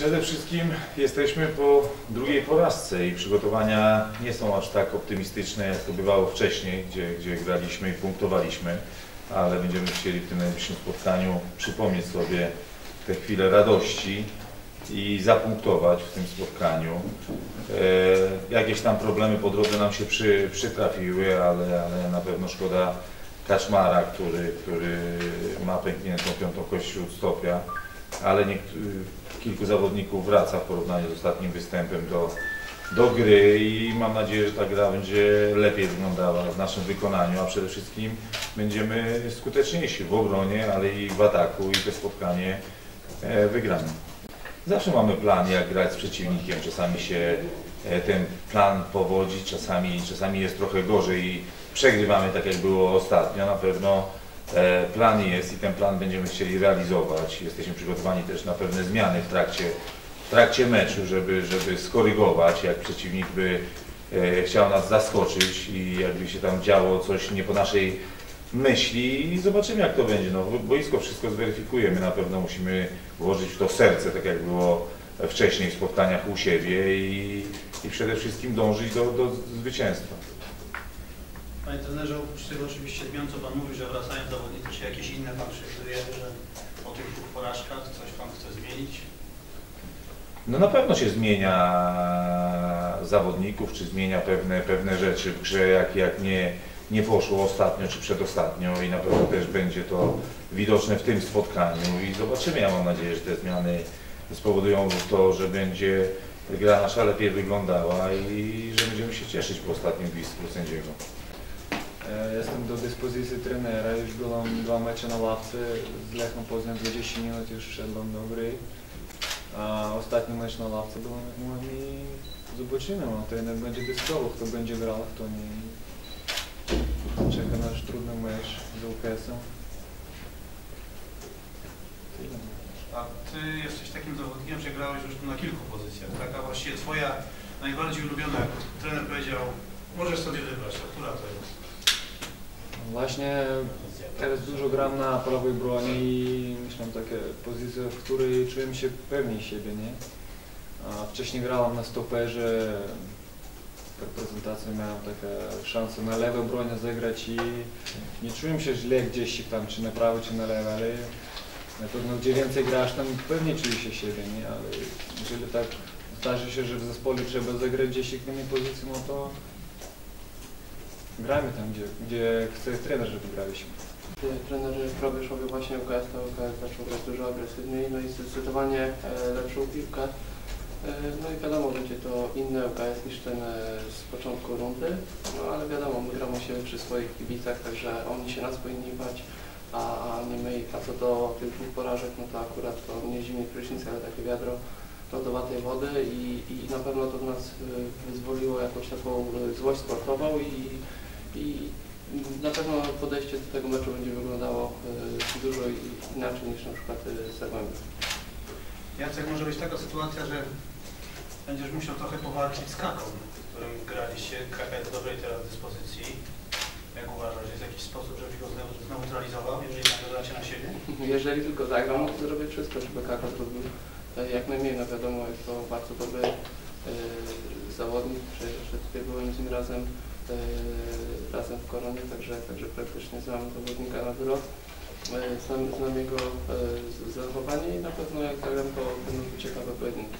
Przede wszystkim jesteśmy po drugiej porażce i przygotowania nie są aż tak optymistyczne, jak to bywało wcześniej, gdzie, gdzie graliśmy i punktowaliśmy, ale będziemy chcieli w tym najbliższym spotkaniu przypomnieć sobie te chwile radości i zapunktować w tym spotkaniu. E, jakieś tam problemy po drodze nam się przy, przytrafiły, ale, ale na pewno szkoda Kaczmara, który, który ma pękniętą piątą kość śródstopia, ale niektó- kilku zawodników wraca w porównaniu z ostatnim występem do, do gry i mam nadzieję, że ta gra będzie lepiej wyglądała w naszym wykonaniu, a przede wszystkim będziemy skuteczniejsi w obronie, ale i w ataku i to spotkanie e, wygramy. Zawsze mamy plan, jak grać z przeciwnikiem. Czasami się e, ten plan powodzi, czasami, czasami jest trochę gorzej i przegrywamy tak jak było ostatnio. Na pewno plan jest i ten plan będziemy chcieli realizować. Jesteśmy przygotowani też na pewne zmiany w trakcie, w trakcie meczu, żeby, żeby skorygować, jak przeciwnik by e, chciał nas zaskoczyć i jakby się tam działo coś nie po naszej myśli i zobaczymy jak to będzie. No, boisko wszystko zweryfikujemy, na pewno musimy włożyć w to serce, tak jak było wcześniej w spotkaniach u siebie i, i przede wszystkim dążyć do, do zwycięstwa. Panie trenerze, oprócz tego oczywiście zmian, co Pan mówi, że wracają zawodnicy, czy jakieś inne Pan przewiduje, że po tych dwóch porażkach coś Pan chce zmienić? No na pewno się zmienia zawodników, czy zmienia pewne, pewne rzeczy w grze, jak, jak nie, nie poszło ostatnio, czy przedostatnio i na pewno też będzie to widoczne w tym spotkaniu i zobaczymy. Ja mam nadzieję, że te zmiany spowodują to, że będzie gra nasza lepiej wyglądała i że będziemy się cieszyć po ostatnim gwizdku sędziego. E, Jestem do dyspozycji trenera, już byłem dwa mecze na ławce, z Lechem Poznań 20 minut już szedłem do gry. A ostatni mecz na ławce byłem, i zobaczymy, no, trener będzie decydował, kto będzie grał, kto nie. Czeka nasz trudny mecz z UKS-em. A Ty jesteś takim zawodnikiem, że grałeś już na kilku pozycjach, tak? A właściwie Twoja najbardziej ulubiona, jak trener powiedział, możesz sobie wybrać, a która to jest? Właśnie teraz dużo gram na prawej broni i myślę takie pozycje, w której czułem się pewniej siebie, nie? A wcześniej grałem na stoperze, reprezentacji miałem taką szansę na lewej bronie zagrać i nie czułem się źle gdzieś tam, czy na prawej, czy na lewej, ale na pewno gdzie więcej grasz, tam pewnie czujesz się siebie, nie? Ale jeżeli tak zdarzy się, że w zespole trzeba zagrać gdzieś w innej pozycji, no to gramy tam, gdzie, gdzie chce trener, żeby graliśmy. Trenerzy Probyszowie właśnie UKS, to UKS zaczął grać dużo agresywniej, no i zdecydowanie e, lepszą piłkę. E, No i wiadomo, będzie to inny UKS niż ten e, z początku rundy, no ale wiadomo, my gramy się przy swoich kibicach, także oni się nas powinni bać, a, a nie my. A co do tych dwóch porażek, no to akurat to nie zimny prysznic, ale takie wiadro lodowatej wody i, i na pewno to nas wyzwoliło jakąś taką złość sportową i, i na pewno podejście do tego meczu będzie wyglądało e, dużo inaczej niż na przykład e, z Zagłębiem. Jacek, może być taka sytuacja, że będziesz musiał trochę powalczyć z Kaką, z którym graliście. Kaka jest w dobrej teraz dyspozycji. Jak uważasz, jest jakiś sposób, żebyś go zneu- zneutralizował, jeżeli nagracie na siebie? Jeżeli tylko zagram, no to zrobię wszystko, żeby Kaka zrobił e, jak najmniej. No wiadomo, jest to bardzo dobry e, zawodnik, tutaj byłem z nim razem, razem w Koronie, także, także praktycznie znam zawodnika na wylot. E, Znam, znam jego e, zachowanie i na pewno jak zagram, to będą ciekawe pojedynki.